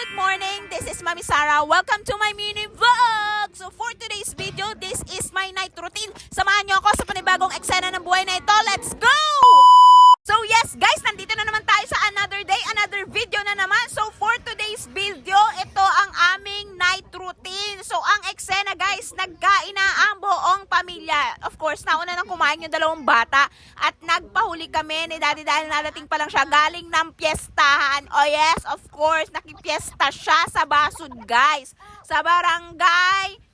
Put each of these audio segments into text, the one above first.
good morning. This is Mami Sara. Welcome to my mini vlog. So for today's video, this is my night routine. Samahan niyo ako sa panibagong eksena ng buhay na ito. Let's go! So yes, guys, nandito na naman tayo sa another day, another video na naman. So for today's video, ito ang aming night routine. So ang eksena guys, nagkain na ang buong pamilya. Of course, nauna nang kumain yung dalawang bata at nagpahuli kami ni Daddy dahil nadating pa lang siya galing ng piyestahan. Oh yes, of course, nakipiesta siya sa Basud guys. Sa barangay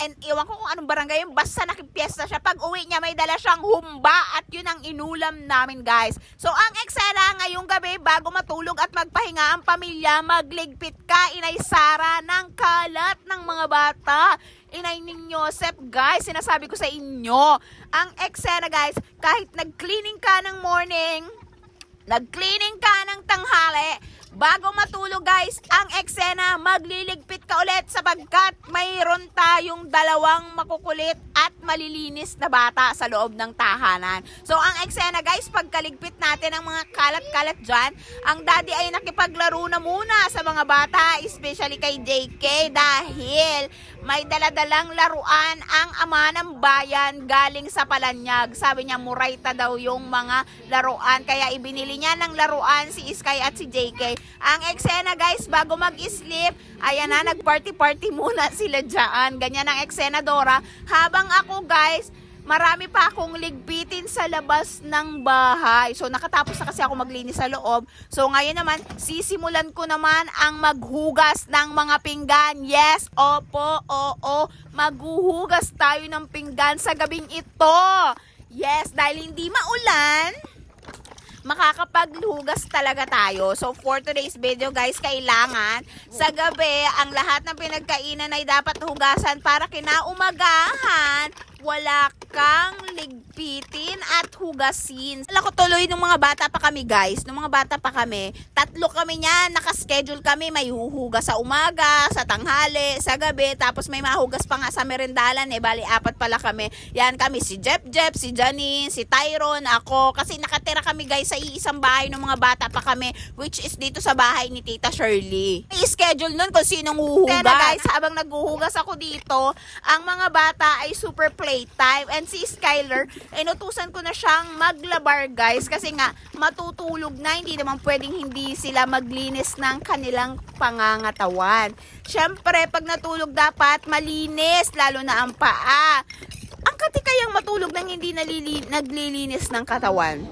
and iwan ko kung anong barangay yun, basta nakipiesta siya. Pag uwi niya, may dala siyang humba at yun ang inulam namin, guys. So, ang eksena ngayong gabi, bago matulog at magpahinga ang pamilya, magligpit ka, Inay Sara, ng kalat ng mga bata. Inay Ning Yosef, guys, sinasabi ko sa inyo. Ang eksena, guys, kahit nag-cleaning ka ng morning, nag-cleaning ka ng tanghali, bago matulog guys, ang eksena, magliligpit ka ulit sapagkat mayroon tayong dalawang makukulit at malilinis na bata sa loob ng tahanan. So ang eksena guys, pagkaligpit natin ng mga kalat-kalat dyan, ang daddy ay nakipaglaro na muna sa mga bata, especially kay JK dahil may daladalang laruan ang ama ng bayan galing sa Palanyag. Sabi niya, murayta daw yung mga laruan. Kaya ibinili niya ng laruan si Sky at si JK. Ang eksena guys, bago mag-sleep, ayan na, nag-party-party muna sila dyan. Ganyan ang eksena Dora. Habang ako guys, marami pa akong ligpitin sa labas ng bahay. So, nakatapos na kasi ako maglinis sa loob. So, ngayon naman, sisimulan ko naman ang maghugas ng mga pinggan. Yes, opo, oo, maghuhugas tayo ng pinggan sa gabing ito. Yes, dahil hindi maulan, makakapaghugas talaga tayo. So, for today's video, guys, kailangan sa gabi, ang lahat ng pinagkainan ay dapat hugasan para kinaumagahan, wala kang ligpitin at hugasin. Alam ko tuloy nung mga bata pa kami, guys. Nung mga bata pa kami, tatlo kami niyan, nakaschedule kami, may huhugas sa umaga, sa tanghali, sa gabi, tapos may mahugas pa nga sa merendalan, eh, bali apat pala kami. Yan kami, si Jep Jep, si Janine, si Tyron, ako, kasi nakatira kami, guys, sa iisang bahay ng mga bata pa kami, which is dito sa bahay ni Tita Shirley. May schedule nun kung sinong huhugas. Kaya guys, habang naghuhugas ako dito, ang mga bata ay super playtime. And si Skyler, inutusan ko na siyang maglabar guys kasi nga matutulog na, hindi naman pwedeng hindi sila maglinis ng kanilang pangangatawan. Siyempre, pag natulog dapat malinis, lalo na ang paa. Ang kati kayang matulog nang hindi nalili- naglilinis ng katawan.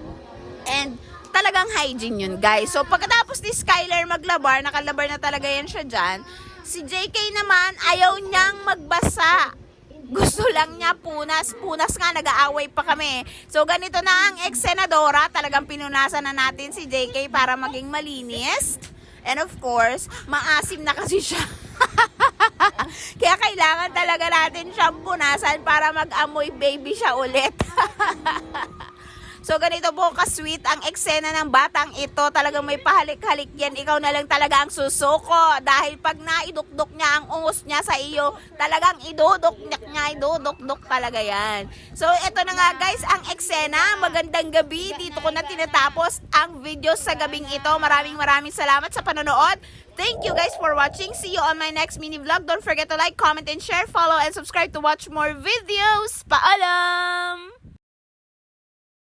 And talagang hygiene yun, guys. So, pagkatapos ni Skylar maglabar, nakalabar na talaga yan siya dyan, si JK naman, ayaw niyang magbasa. Gusto lang niya punas. Punas nga, nag-aaway pa kami. So, ganito na ang ex-senadora. Talagang pinunasan na natin si JK para maging malinis. And of course, maasim na kasi siya. Kaya kailangan talaga natin siyang punasan para mag-amoy baby siya ulit. So ganito po ka-sweet ang eksena ng batang ito. Talagang may pahalik-halik yan. Ikaw na lang talaga ang susuko. Dahil pag naidukdok niya ang ungos niya sa iyo, talagang idudok niya, idudok-dok talaga yan. So ito na nga guys, ang eksena. Magandang gabi. Dito ko na tinatapos ang video sa gabing ito. Maraming maraming salamat sa panonood. Thank you guys for watching. See you on my next mini vlog. Don't forget to like, comment, and share, follow, and subscribe to watch more videos. Paalam!